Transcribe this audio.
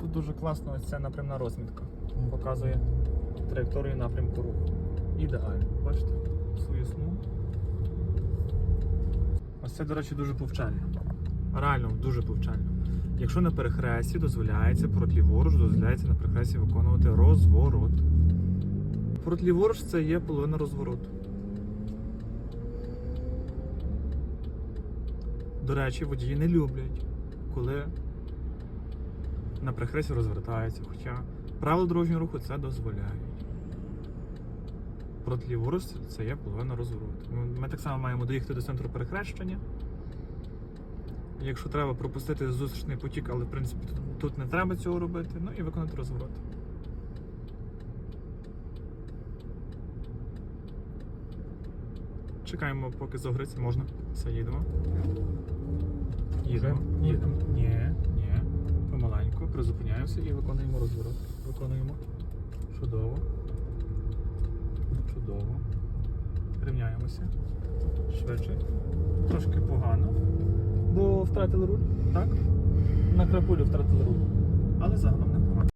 Тут дуже класно ось ця напрямна розмітка. Показує траєкторію напрямку руху. Ідеально. Бачите? Свою смугу. Ось це, до речі, дуже повчально. Реально дуже повчально. Якщо на перехресті дозволяється порот ліворуч, дозволяється на перехресті виконувати розворот. Порот ліворуч це є половина розвороту. До речі, водії не люблять, коли на перехресті розвертаються, хоча правила дорожнього руху це дозволяють. Порот ліворуч це є половина розвороту. Ми- так само маємо доїхати до центру перехрещення. Якщо треба пропустити зустрічний потік, але в принципі тут, не треба цього робити, ну і виконати розворот. Чекаємо, поки загориться, можна. Все, їдемо. Їдемо, їдемо. Ні, призупиняємося і виконуємо розворот. Виконуємо. Чудово. Чудово. Рівняємося. Швидше. Трошки погано. Бо втратили руль, так? На крапулю втратили руль. Але загалом